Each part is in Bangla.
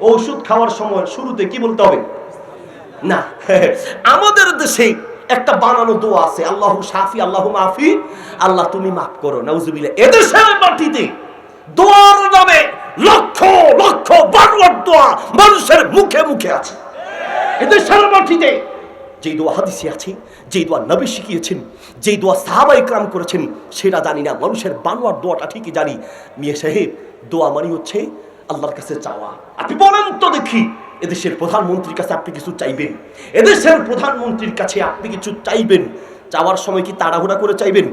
ওষুধ খাওয়ার সময় শুরুতে কি বলতে হবে? না। আমাদের দেশে একটা বানানো দোয়া আছে, আল্লাহ সাফি আল্লাহ মাফি, আল্লাহ তুমি মাফ করো, নাউজুবিল্লাহ। এদেশের মাটিতে দোয়ার নামে লক্ষ লক্ষ বানোয়ার দোয়া মানুষের মুখে মুখে আছে। এদেশের মাটিতে যেই দোয়া হাদিসে আছে, যেই দোয়া নবী শিখিয়েছেন, যেই দোয়া সাহাবা ইকরাম করেছেন, সেটা জানি না, মানুষের বানোয়ার দোয়াটা ঠিকই জানি। মিয়া সাহেব, দোয়া মানে হচ্ছে আল্লাহর কাছে চাওয়া। আপনি বলেন তো দেখি, এদেশের প্রধানমন্ত্রীর কাছে আপনি কিছু চাইবেন? এদেশের প্রধানমন্ত্রীর কাছে আপনি কিছু চাইবেন? চাওয়ার সময় কি তাড়াহুড়া করে চাইবেন?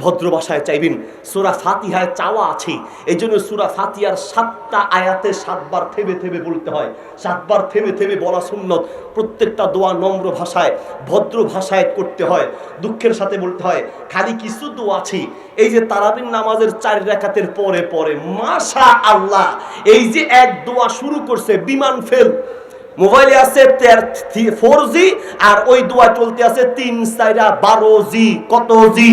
ভদ্র ভাষায় চাইবেন। সুরা ফাতিহায় চাওয়া আছে। এই জন্য সুরা ফাতিহার সাতটা আয়াতে সাতবার থেমে থেমে বলতে হয়। সাতবার থেমে থেমে বলা সুন্নত। প্রত্যেকটা দোয়া নম্র ভাষায়, ভদ্র ভাষায় করতে হয়। দুঃখের সাথে বলতে হয়, খালি কিছু দোয়া আছে। এই যে তারাবিন নামাজের চার রেখাতের পরে পরে মাশা আল্লাহ এই যে এক দোয়া শুরু করছে, বিমান ফেল। মোবাইলে আছে ফোর জি আর ওই দোয়া চলতে আছে তিন সাইরা বারো জি। কত জি?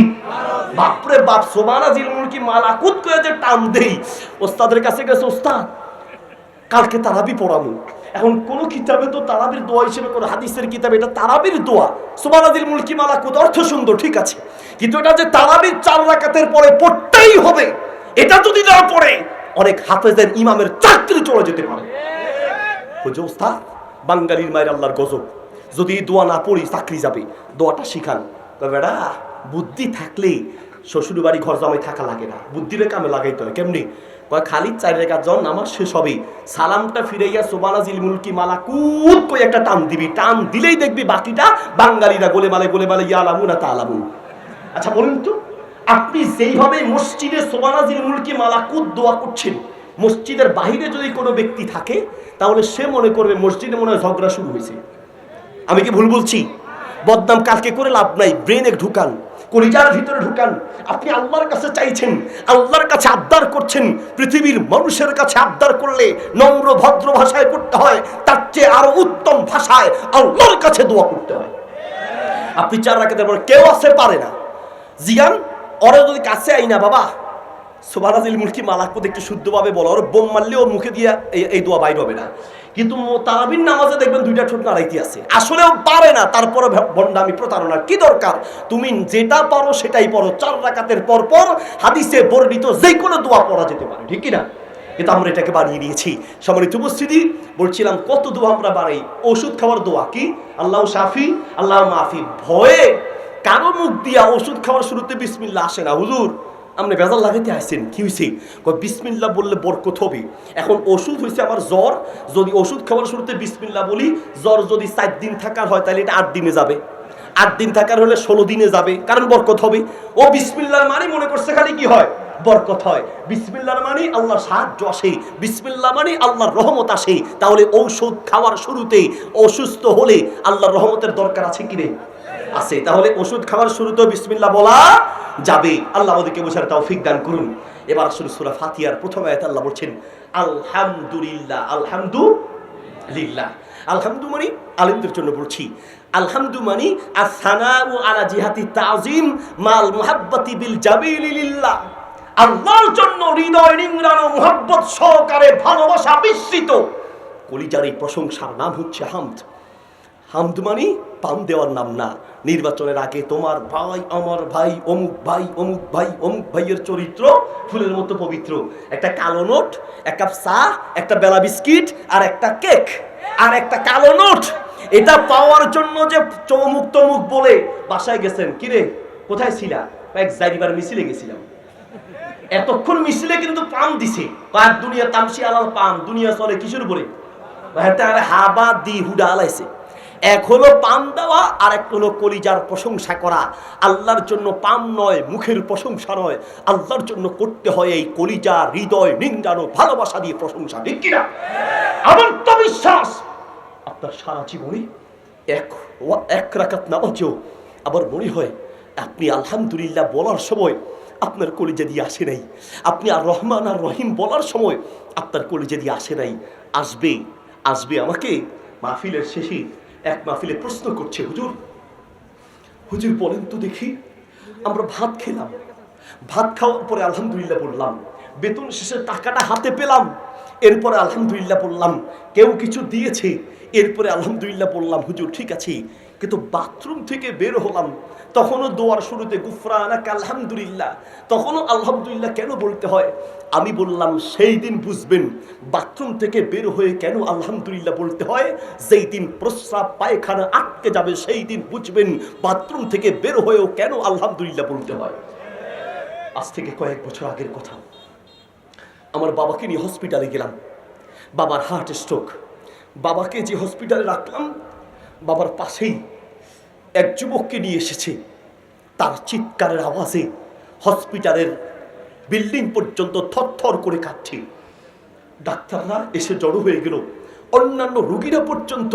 বাপরে বাপ সোমানা জিল মুলকি মালাকুত করে যে টান দেই। ওস্তাদের কাছে গেছে, ওস্তাদ, কালকে তারাবি পড়াবো। এখন কোন কিতাবে তো তারাবির দোয়া হিসেবে কোনো হাদিসের কিতাবে, এটা তারাবির দোয়া। সুবানাদিল মুলকি মালাকুত, অর্থ সুন্দর, ঠিক আছে। কিন্তু এটা যে তারাবির চার রাকাতের পরে পড়তেই হবে, এটা যদি না পড়ে, অনেক হাফেজের ইমামের চাকরি চলে যেতে পারে। ওস্তাদ বাঙালির মায়ের আল্লাহর গজব। যদি দোয়া না পড়ি, চাকরি যাবে। দোয়াটা শিখান। বেড়া, বুদ্ধি থাকলে শ্বশুর বাড়ি ঘর জামাই থাকা লাগে না। বুদ্ধিরে কামে লাগাইতে হয়। কেমনি? খালি চার রেখা জন আমার শেষ হবে। সালামটা ফিরাইয়া সোবানা জিল মুলকি মালা কুত কই একটা টান দিবি। টান দিলেই দেখবি বাকিটা বাঙালিরা গোলে মালে গোলে মালে ইয়া আলামু না তা আলামু আচ্ছা বলুন তো, আপনি যেইভাবে মসজিদে সোবানাজির মুলকি মালাকুত দোয়া করছেন মসজিদের বাহিরে যদি কোনো ব্যক্তি থাকে, তাহলে সে মনে করবে মসজিদে মনে হয় ঝগড়া শুরু হয়েছে। আমি কি ভুল বলছি? বদনাম কালকে করে লাভ নাই, ব্রেনে ঢুকান, কলিজার ভিতরে ঢুকান। আপনি আল্লাহর কাছে চাইছেন, আল্লাহর কাছে আবদার করছেন, পৃথিবীর মানুষের কাছে আবদার করলে নম্র, ভদ্র ভাষায় করতে হয়, তার চেয়ে আরও উত্তম ভাষায় আল্লাহর কাছে দোয়া করতে হয়। আপনি চার রাখাতে পর কেউ আসে পারে না। জিয়ান, ওরা যদি কাছে আই না বাবা। সোবারাজিল মুলকি মালাকুদ একটু শুদ্ধভাবে বলো ওর বোম মারলে ওর মুখে দিয়ে এই- দোয়া বাইর হবে না। কিন্তু তারাবিন নামাজে দেখবেন দুইটা ঠোঁট নাড়াইতে আছে। আসলেও পারে না তারপরে ভণ্ডামি প্রতারণার কি দরকার? তুমি যেটা পারো সেটাই পড়ো, চার রাকাতের পর পর হাদিসে বর্ণিত যে কোনো দোয়া পড়া যেতে পারে, ঠিক না কিন্তু আমরা এটাকে বানিয়ে নিয়েছি। সম্মানিত উপস্থিতি, বলছিলাম কত দোয়া আমরা বানাই? ওষুধ খাওয়ার দোয়া কি? আল্লাহ সাফি আল্লাহ মাফি ভয়ে কারও মুখ দিয়া ওষুধ খাওয়ার শুরুতে বিসমিল্লা আসে না, হুজুর। আপনি বেজাল লাগাইতে আসছেন, কি হয়েছে বিসমিল্লা বললে বরকত হবে। এখন ওষুধ হয়েছে আমার জ্বর, যদি ওষুধ খাওয়ার শুরুতে বিসমিল্লা বলি, জ্বর যদি চার দিন থাকার হয়, তাহলে এটা আট দিনে যাবে। আট দিন থাকার হলে ষোলো দিনে যাবে, কারণ বরকত হবে। ও বিসমিল্লার মানে মনে করছে খালি কি হয়? বরকত হয়। বিসমিল্লার মানে আল্লাহর সাহায্য আসে বিসমিল্লা মানে আল্লাহর রহমত আসে। তাহলে ঔষধ খাওয়ার শুরুতে অসুস্থ হলে আল্লাহর রহমতের দরকার আছে কি নেই? আছে। তাহলে ওষুধ খাওয়ার শুরুতে বিসমিল্লা বলা যাবে। আল্লাহ আমাদেরকে বোঝার তৌফিক দান করুন। এবার আসলে সূরা ফাতিহার প্রথম আয়াত আল্লাহ বলছেন, আলহামদুলিল্লাহ আলহামদুলিল্লাহ। আলহামদু মানে আলিমদের জন্য বলছি। আলহামদু মানে আসানাউ আলা জিহাতি তাজিম মাল মুহাব্বতি বিল জাবিলিল্লাহ আল্লাহর জন্য হৃদয় নিংড়ানো, মুহাব্বত সহকারে ভালোবাসা বিস্তৃত। কলিজার এই প্রশংসার নাম হচ্ছে হামদ। হামদ মানে পাম দেওয়ার নাম না। নির্বাচনের আগে তোমার ভাই, আমার ভাই অমুক ভাই অমুক ভাই অমুক ভাইয়ের চরিত্র ফুলের মতো পবিত্র। একটা কালো নোট, এক কাপ চা, একটা বেলা বিস্কিট, আর একটা কেক, আর একটা কালো নোট। এটা পাওয়ার জন্য যে চমুক তমুক বলে বাসায় গেছেন। কিরে কোথায় ছিলা? এক জারিবার মিছিলে গেছিলাম। এতক্ষণ মিছিলে কিন্তু পাম দিছে। পাক দুনিয়া তামসি আলাল পাম দুনিয়া চলে কিশোর বলে হেতে হাবা দি হুডা আলাইছে। এক হলো পাম দেওয়া আর এক হলো কলিজার প্রশংসা করা। আল্লাহর জন্য পাম নয়, মুখের প্রশংসা নয়। আল্লাহর জন্য করতে হয় এই কলিজা, হৃদয় নিন্দানো ভালোবাসা দিয়ে প্রশংসা, ঠিক কিনা? আমার তো বিশ্বাস, আপনার সারা জীবনে এক এক রাকাত নামাজও আবার মনে হয় আপনি আলহামদুলিল্লাহ বলার সময় আপনার কলিজা দিয়ে আসে নাই। আপনি আর রহমান আর রহিম বলার সময় আপনার কলিজা দিয়ে আসে নাই। আসবে আসবে আমাকে মাহফিলের শেষে এক মাহফিলে প্রশ্ন করছে হুজুর। হুজুর বলেন তো দেখি, আমরা ভাত খেলাম। ভাত খাওয়ার পরে আলহামদুলিল্লাহ বললাম, বেতন শেষে টাকাটা হাতে পেলাম। এরপরে আলহামদুলিল্লাহ বললাম, কেউ কিছু দিয়েছে। এরপরে আলহামদুলিল্লাহ বললাম, হুজুর ঠিক আছে। কিন্তু বাথরুম থেকে বের হলাম। তখনও দোয়ার শুরুতে গুফরানাক আলহামদুলিল্লাহ। তখনও আলহামদুলিল্লাহ কেন বলতে হয়? আমি বললাম, সেই দিন বুঝবেন, বাথরুম থেকে বের হয়ে কেন আলহামদুলিল্লাহ বলতে হয়? যেই দিন প্রস্রাব পায়খানা আটকে যাবে, সেই দিন বুঝবেন, বাথরুম থেকে বের হয়েও কেন আলহামদুলিল্লাহ বলতে হয়? আজ থেকে কয়েক বছর আগের কথা। আমার বাবাকে নিয়ে হসপিটালে গেলাম। বাবার হার্ট স্ট্রোক বাবাকে যে হসপিটালে রাখলাম বাবার পাশেই এক যুবককে নিয়ে এসেছে। তার চিৎকারের আওয়াজে হসপিটালের বিল্ডিং পর্যন্ত থরথর করে কাঁপছে। ডাক্তাররা এসে জড়ো হয়ে গেল। অন্যান্য রুগীরা পর্যন্ত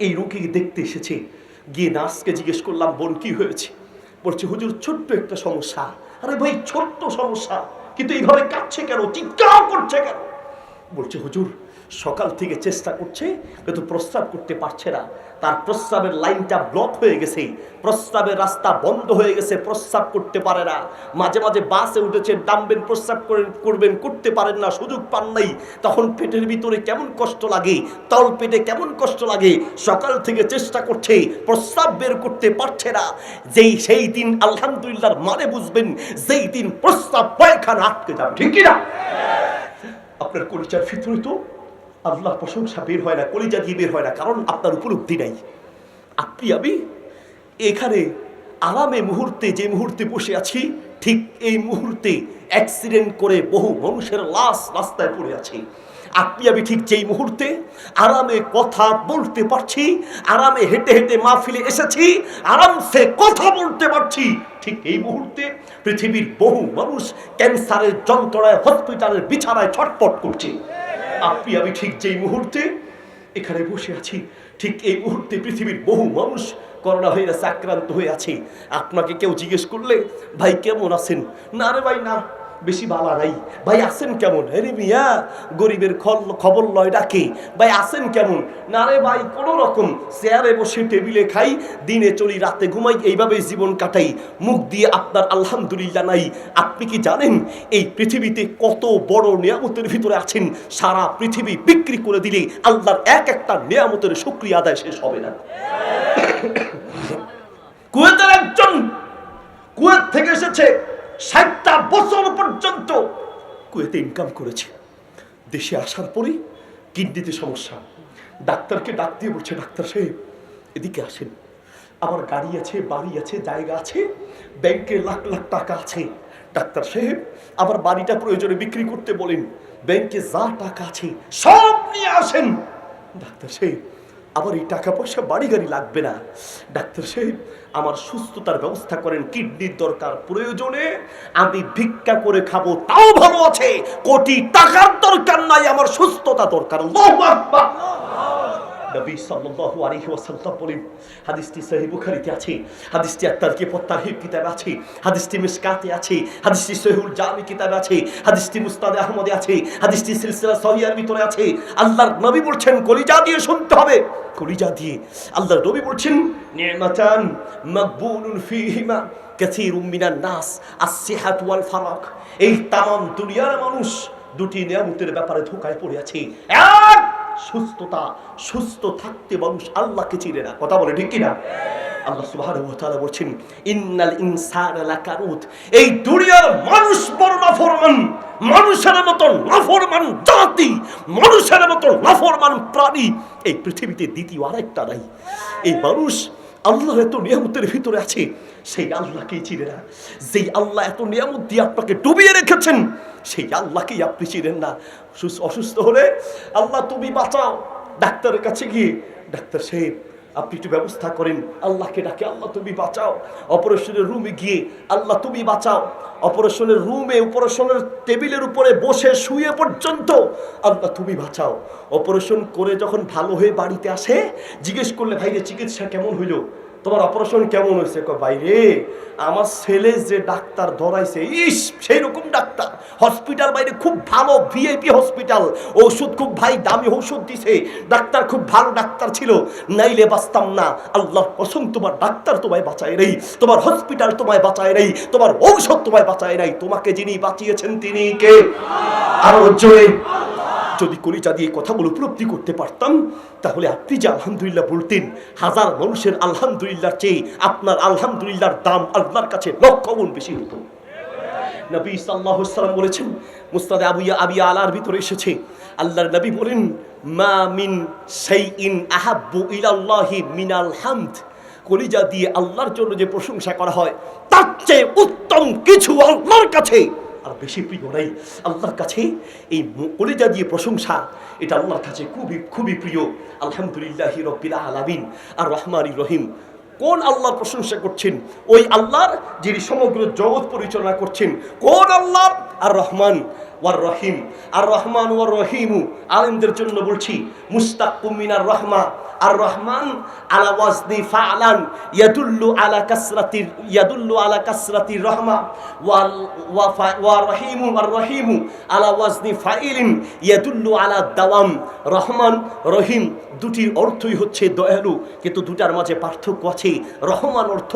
এই রুগীকে দেখতে এসেছে। গিয়ে নার্সকে জিজ্ঞেস করলাম, বোন, কি হয়েছে? বলছে, হুজুর, ছোট্ট একটা সমস্যা। আরে ভাই, ছোট্ট সমস্যা। কিন্তু এইভাবে কাঁদছে কেন? চিৎকার করছে কেন? বলছে, হুজুর সকাল থেকে চেষ্টা করছে, কিন্তু প্রস্রাব করতে পারছে না। তার প্রস্রাবের লাইনটা ব্লক হয়ে গেছে। প্রস্রাবের রাস্তা বন্ধ হয়ে গেছে, প্রস্রাব করতে পারে না। মাঝে মাঝে বাসে উঠেছে নামবেন, প্রস্রাব করেন, করবেন, করতে পারেন না, সুযোগ পান নাই। তখন পেটের ভিতরে কেমন কষ্ট লাগে, তল পেটে কেমন কষ্ট লাগে। সকাল থেকে চেষ্টা করছে, প্রস্রাব বের করতে পারছে না। যেই, সেই দিন আলহামদুলিল্লাহর মানে বুঝবেন, যেই দিন প্রস্রাব পায়খানা আটকে যাবে। ঠিক কি না আপনার ভিতরে তো আল্লাহ প্রশংসা বের হয় না, কলিজা দিয়ে বের হয় না, কারণ আপনার উপলব্ধি নাই। আপনি, আমি এখানে আরামে মুহূর্তে যে মুহূর্তে বসে আছি, ঠিক এই মুহূর্তে অ্যাক্সিডেন্ট করে বহু মানুষের লাশ রাস্তায় পড়ে আছে। আপনি, আমি ঠিক যেই মুহূর্তে আরামে কথা বলতে পারছি, আরামে হেঁটে হেঁটে মাহফিলে এসেছি, আরামসে কথা বলতে পারছি, ঠিক এই মুহূর্তে পৃথিবীর বহু মানুষ ক্যান্সারের যন্ত্রণায়, হসপিটালের বিছানায় ছটপট করছে। আপনি, আমি ঠিক যেই মুহূর্তে এখানে বসে আছি, ঠিক এই মুহূর্তে পৃথিবীর বহু মানুষ করোনা ভাইরাসে আক্রান্ত হয়ে আছে। আপনাকে কেউ জিজ্ঞেস করলে, ভাই, কেমন আছেন? না রে ভাই, না। বেশি বালা নাই। ভাই, আছেন কেমন? আরে মিয়া, গরিবের খবর লয় ডাকে। ভাই, আছেন কেমন? না রে ভাই, কোনো রকম। চেয়ারে বসে টেবিলে খাই, দিনে চলি, রাতে ঘুমাই এইভাবে জীবন কাটাই। মুখ দিয়ে আপনার আলহামদুলিল্লাহ নাই। আপনি কি জানেন, এই পৃথিবীতে কত বড় নিয়ামতের ভিতরে আছেন? সারা পৃথিবী বিক্রি করে দিলে আল্লাহর এক একটা নিয়ামতের শুক্রিয়া আদায় শেষ হবে না। কুয়েতের একজন কুয়েত থেকে এসেছে। ষাটটা বছর পর্যন্ত কুয়েতে ইনকাম করেছে। দেশে আসার পরেই কিডনিতে সমস্যা। ডাক্তারকে ডাক দিয়ে বলছে, ডাক্তার সাহেব, এদিকে আসেন। আমার গাড়ি আছে, বাড়ি আছে, জায়গা আছে, ব্যাংকে লাখ লাখ টাকা আছে। ডাক্তার সাহেব, আমার বাড়িটা প্রয়োজনে বিক্রি করতে বলেন। ব্যাংকে যা টাকা আছে সব নিয়ে আসেন। ডাক্তার সাহেব আমার এই টাকা পয়সা বাড়ি গাড়ি লাগবে না। ডাক্তার সাহেব, আমার সুস্থতার ব্যবস্থা করেন, কিডনির দরকার প্রয়োজনে আমি ভিক্ষা করে খাব, তাও ভালো আছে। কোটি টাকার দরকার নাই, আমার সুস্থতা দরকার। নবী সাল্লাল্লাহু আলাইহি ওয়াসাল্লাম বলেন, হাদিসটি সহিহ বুখারীতে আছে, হাদিসটি আত-তারকিব ওয়াত তারহিব কিতাবে আছে, হাদিসটি মিশকাতে আছে, হাদিসটি সহিহুল জামি কিতাবে আছে, হাদিসটি মুস্তাদে আহমদে আছে, হাদিসটি সিলসিলা সহিহার ভিতরে আছে। আল্লাহর নবী বলছেন, কলিজা দিয়ে শুনতে হবে। কলিজা দিয়ে আল্লাহর নবী বলছেন নি'মাতান মাকবুলুন ফীহিমা কাসীরুম মিনান নাস, আস-সিহাত ওয়াল ফারাক। এই তাম দুনিয়ার মানুষ দুটি নিয়ামতের ব্যাপারে ধোকায় পড়ে আছে। সুস্থতা, সুস্থ থাকতে মানুষ আল্লাহকে চিনে না। কথা বলে ঠিক কিনা? আল্লাহ সুবহানাহু বলছেন, ইন্নাল ইনসানা লাকানুত এই দুনিয়ার মানুষ বড় নাফরমান মানুষের মতো নাফরমান জাতি, মানুষের মতো নাফরমান প্রাণী। এই পৃথিবীতে দ্বিতীয় আরেকটা নাই। এই মানুষ আল্লাহর এত নিয়ামতের ভিতরে আছে, সেই আল্লাহকেই চিনে না। যেই আল্লাহ এত নিয়ামত দিয়ে আপনাকে ডুবিয়ে রেখেছেন, সেই আল্লাহকেই আপনি চিনেন না। অসুস্থ হলে আল্লাহ তুমি বাঁচাও। ডাক্তারের কাছে গিয়ে, ডাক্তার সাহেব, আপনি একটু ব্যবস্থা করেন। আল্লাহকে ডাকে, আল্লাহ তুমি বাঁচাও। অপারেশনের রুমে গিয়ে, আল্লাহ তুমি বাঁচাও। অপারেশনের রুমে, অপারেশনের টেবিলের উপরে বসে শুয়ে পর্যন্ত আল্লাহ তুমি বাঁচাও। অপারেশন করে যখন ভালো হয়ে বাড়িতে আসে, জিজ্ঞেস করলে, ভাইরে, চিকিৎসা কেমন হইল? তোমার অপারেশন কেমন হয়েছে? বাইরে আমার ছেলে যে ডাক্তার ধরাইছে, ইস সেই রকম ডাক্তার। হসপিটাল বাইরে খুব ভালো ভিআইপি হসপিটাল। ওষুধ খুব ভাই, দামি ওষুধ দিছে। ডাক্তার খুব ভালো ডাক্তার ছিল। নাইলে বাঁচতাম না। আল্লাহ কসম, তোমার ডাক্তার তোমায় বাঁচায় নেই। তোমার হসপিটাল তোমায় বাঁচায় নেই। তোমার ঔষধ তোমায় বাঁচায় নাই। তোমাকে যিনি বাঁচিয়েছেন, তিনি কে? আরও জোরে। যদি কলিজা দিয়ে কথাগুলো উপলব্ধি করতে পারতাম, তাহলে আপনি যে আলহামদুলিল্লাহ বলতেন, হাজার মানুষের আলহামদুলিল্লাহর চেয়ে আপনার আলহামদুলিল্লাহর দাম আল্লাহর কাছে লক্ষ গুণ বেশি হতো। নবী সাল্লাহ সাল্লাম বলেছেন, মুস্তাদে আবুয়া আবিয়া আলার ভিতরে এসেছে। আল্লাহর নবী বলেন, মা মিন শাইইন আহাব্বু ইলাল্লাহি মিনাল হামদ। কলিজা দিয়ে আল্লাহর জন্য যে প্রশংসা করা হয়, তার চেয়ে উত্তম কিছু আল্লাহর কাছে। আর বেশি প্রিয় নাই, আল্লাহর কাছে এই কলিজা দিয়ে প্রশংসা, এটা আল্লাহর কাছে খুবই খুবই প্রিয়। আলহামদুলিল্লাহ রব্বিল আলামিন। আর রহমান রহিম। কোন আল্লাহর প্রশংসা করছেন? ওই আল্লাহর যিনি সমগ্র জগৎ পরিচালনা করছেন। কোন আল্লাহ? আর রহমান। ওয়ার রহিম আর রহমান ওয়ার রহিমু আলেমদের জন্য বলছি মুস্তাকুম মিনার রহমা। আর রহমান আলা ওয়াজনি ফাআলান ইয়াদুল্লু আলা কাসরাতির ইয়াদুল্লু আলা কাসরাতির রহমা। ওয়াল, ওয়া রহিমু আর রহিমু আলা ওয়াজনি ফাইলিন ইয়াদুল্লু আলা দাওয়াম। রহমান, রহিম দুটির অর্থই হচ্ছে দয়ালু, কিন্তু দুটার মাঝে পার্থক্য আছে। রহমান অর্থ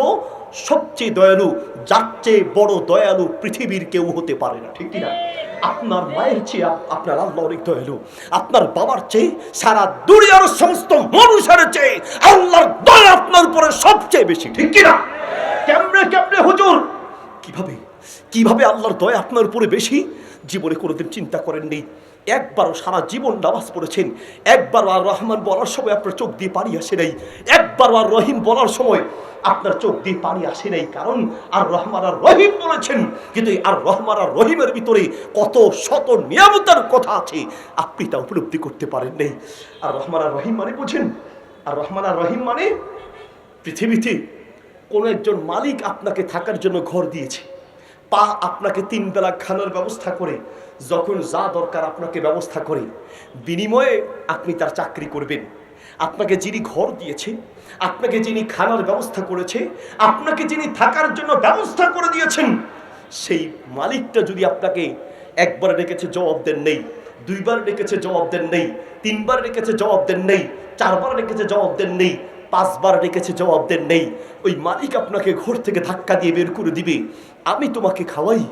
সবচেয়ে দয়ালু, যার চেয়ে বড় দয়ালু পৃথিবীর কেউ হতে পারে না। ঠিক কিনা? আপনার মায়ের চেয়ে আপনার আল্লাহ অনেক দয়ালু আপনার বাবার চেয়ে সারা দুনিয়ার সমস্ত মানুষের চেয়ে আল্লাহর দয়া আপনার উপরে সবচেয়ে বেশি। ঠিক কিনা? কেমনে কেমনে, হুজুর? কীভাবে কীভাবে আল্লাহর দয়া আপনার উপরে বেশি? জীবনে কোনোদিন চিন্তা করেননি। একবারও সারা জীবন নামাজ পড়েছেন। একবারও আর রহমান বলার সময় আপনার চোখ দিয়ে পানি আসে নাই। একবারও আর রহিম বলার সময় আপনার চোখ দিয়ে পানি আসে নাই। কারণ আর রহমান আর রহিম বলেছেন, কিন্তু আর রহমান আর রহিমের ভিতরে কত শত নিয়ামতার কথা আছে, আপনি তা উপলব্ধি করতে পারেন নাই। আর রহমান আর রহিম মানে বুঝেন, আর রহমান আর রহিম মানে পৃথিবীতে কোনো একজন মালিক আপনাকে থাকার জন্য ঘর দিয়েছে। পা আপনাকে তিন বেলা খানার ব্যবস্থা করে, যখন যা দরকার আপনাকে ব্যবস্থা করে, বিনিময়ে আপনি তার চাকরি করবেন। আপনাকে যিনি ঘর দিয়েছে, আপনাকে যিনি খানার ব্যবস্থা করেছে, আপনাকে যিনি থাকার জন্য ব্যবস্থা করে দিয়েছেন, সেই মালিকটা যদি আপনাকে একবার রেখেছে জবাব দেন নেই, দুইবার রেখেছে জবাব দেন নেই, তিনবার রেখেছে জবাব দেন নেই, চারবার রেখেছে জবাব দেন নেই পাঁচবার রেখেছে জবাব দেন নেই। ওই মালিক আপনাকে ঘর থেকে ধাক্কা দিয়ে বের করে দিবে। আমি তোমাকে খাওয়াই।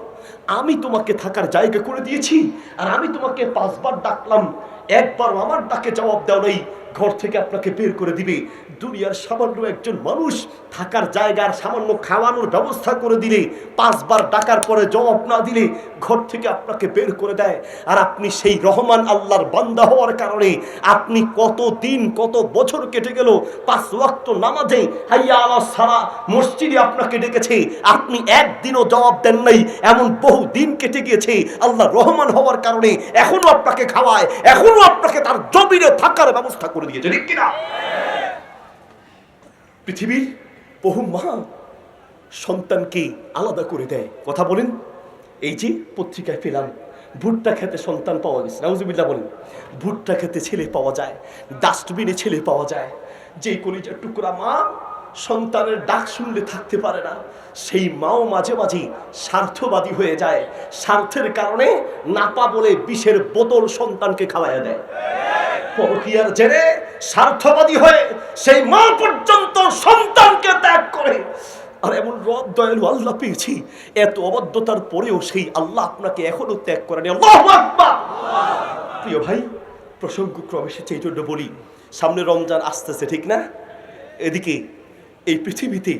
আমি তোমাকে থাকার জায়গা করে দিয়েছি। আর আমি তোমাকে পাঁচবার ডাকলাম। একবার আমার ডাকে জবাব দেওয়া নেই। ঘর থেকে আপনাকে বের করে দিবে। দুনিয়ার সামান্য একজন মানুষ থাকার জায়গার সামান্য খাওয়ানোর ব্যবস্থা করে দিলে, পাঁচবার ডাকার পরে জবাব না দিলে ঘর থেকে আপনাকে বের করে দেয়। আর আপনি সেই রহমান আল্লাহর বান্দা হওয়ার কারণে আপনি কত দিন, কত বছর কেটে গেল, পাঁচ ওয়াক্ত নামাজে হাইয়া আলা সারা মসজিদে আপনাকে ডেকেছে। আপনি একদিনও জবাব দেন নাই, এমন বহু দিন কেটে গিয়েছে আল্লাহ রহমান হওয়ার কারণে এখনও আপনাকে খাওয়ায়, এখনও আপনাকে তার জমিনে থাকার ব্যবস্থা করে দিয়েছে ঠিক কিনা পৃথিবীর বহু মা সন্তানকে আলাদা করে দেয় কথা বলেন এই যে পত্রিকায় পেলাম ভুট্টা খেতে সন্তান পাওয়া গেছে নাউজুবিল্লাহ বলেন ভুট্টা খেতে ছেলে পাওয়া যায় ডাস্টবিনে ছেলে পাওয়া যায় যে কলিজার টুকরা মা সন্তানের ডাক শুনলে থাকতে পারে না সেই মাও মাঝে মাঝে স্বার্থবাদী হয়ে যায়। স্বার্থের কারণে নাপা বলে বিষের বোতল সন্তানকে খাওয়াইয়া দেয়। পরকিয়ার জেরে স্বার্থবাদী হয়ে সেই মা পর্যন্ত সন্তানকে ত্যাগ করে। আর এমন রব দয়ালু আল্লাহ পেয়েছি, এত অবদ্ধতার পরেও সেই আল্লাহ আপনাকে এখনও ত্যাগ করেনি। প্রিয় ভাই প্রসঙ্গ ক্রমে এই জন্য বলি, সামনে রমজান আসতেছে, ঠিক না? এদিকে এই পৃথিবীতে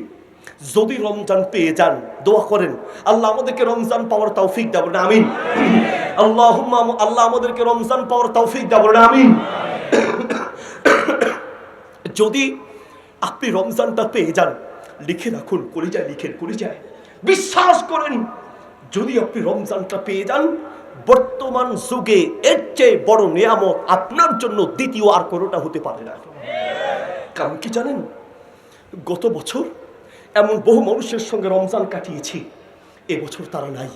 যদি রমজান পেয়ে যান, দোয়া করেন, আল্লাহ আমাদেরকে রমজান পাওয়ার তৌফিক দেব না আমিন। আল্লাহ আল্লাহ আমাদেরকে রমজান পাওয়ার তৌফিক দেব না আমিন। যদি আপনি রমজানটা পেয়ে যান, লিখে রাখুন, কলিজায় লিখেন, কলিজায়। বিশ্বাস করেন, যদি আপনি রমজানটা পেয়ে যান, বর্তমান যুগে এর চেয়ে বড় নিয়ামত আপনার জন্য দ্বিতীয় আর কোনোটা হতে পারে না। কারণ কি জানেন? গত বছর এমন বহু মানুষের সঙ্গে রমজান কাটিয়েছি এবছর তারা নাই।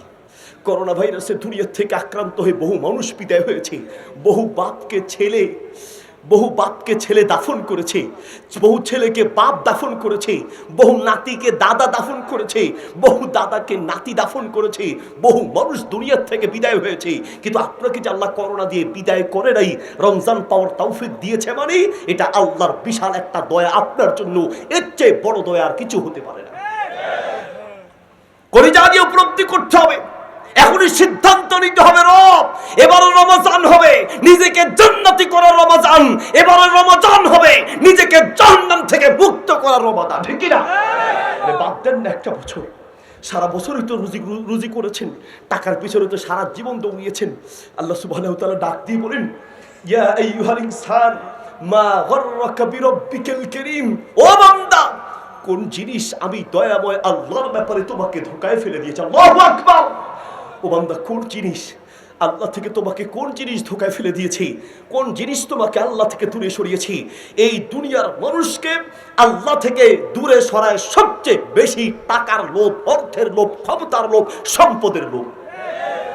করোনা ভাইরাসের দুনিয়ার থেকে আক্রান্ত হয়ে বহু মানুষ বিদায় হয়েছে, বহু বাপকে, ছেলে বহু বাপকে ছেলে দাফন করেছে, বহু ছেলেকে বাপ দাফন করেছে, বহু নাতিকে দাদা দাফন করেছে, বহু দাদাকে নাতি দাফন করেছে, বহু মানুষ দুনিয়ার থেকে বিদায় হয়েছে। কিন্তু আপনাকে যে আল্লাহ করোনা দিয়ে বিদায় করে নাই, রমজান পাওয়ার তৌফিক দিয়েছে মানে এটা আল্লাহর বিশাল একটা দয়া আপনার জন্য, এর চেয়ে বড় দয়া আর কিছু হতে পারে না। কলিজা দিয়ে উপলব্ধি করতে হবে। এখনই সিদ্ধান্ত নিতে হবে রব। এবার রমজান হবে, নিজেকে জান্নাতি করার রমজান। এবার রমজান হবে, নিজেকে জাহান্নাম থেকে মুক্ত করার রমজান ঠিক না বাদ দেন না একটা বছর। সারা বছরই তো রুজি রুজি করেছেন। টাকার পিছনে তো সারা জীবন দৌড়িয়েছেন। আল্লাহ সুবহানাহু ওয়া তাআলা ডাক দিয়ে বলেন, ইয়া আইয়ুহাল ইনসান, মা গররাকা বিরাব্বিকাল কারীম। ও বান্দা, কোন জিনিস আমি দয়াময় আল্লাহর ব্যাপারে তোমাকে ধোকায় ফেলে দিয়েছি। আল্লাহু আকবার! ও বান্দা, কোন জিনিস আল্লাহ থেকে তোমাকে কোন জিনিস ধোকায় ফেলে দিয়েছি? কোন জিনিস তোমাকে আল্লাহ থেকে দূরে সরিয়েছি? এই দুনিয়ার মানুষকে আল্লাহ থেকে দূরে সরায় সবচেয়ে বেশি টাকার লোভ, অর্থের লোভ, ক্ষমতার লোভ, সম্পদের লোভ।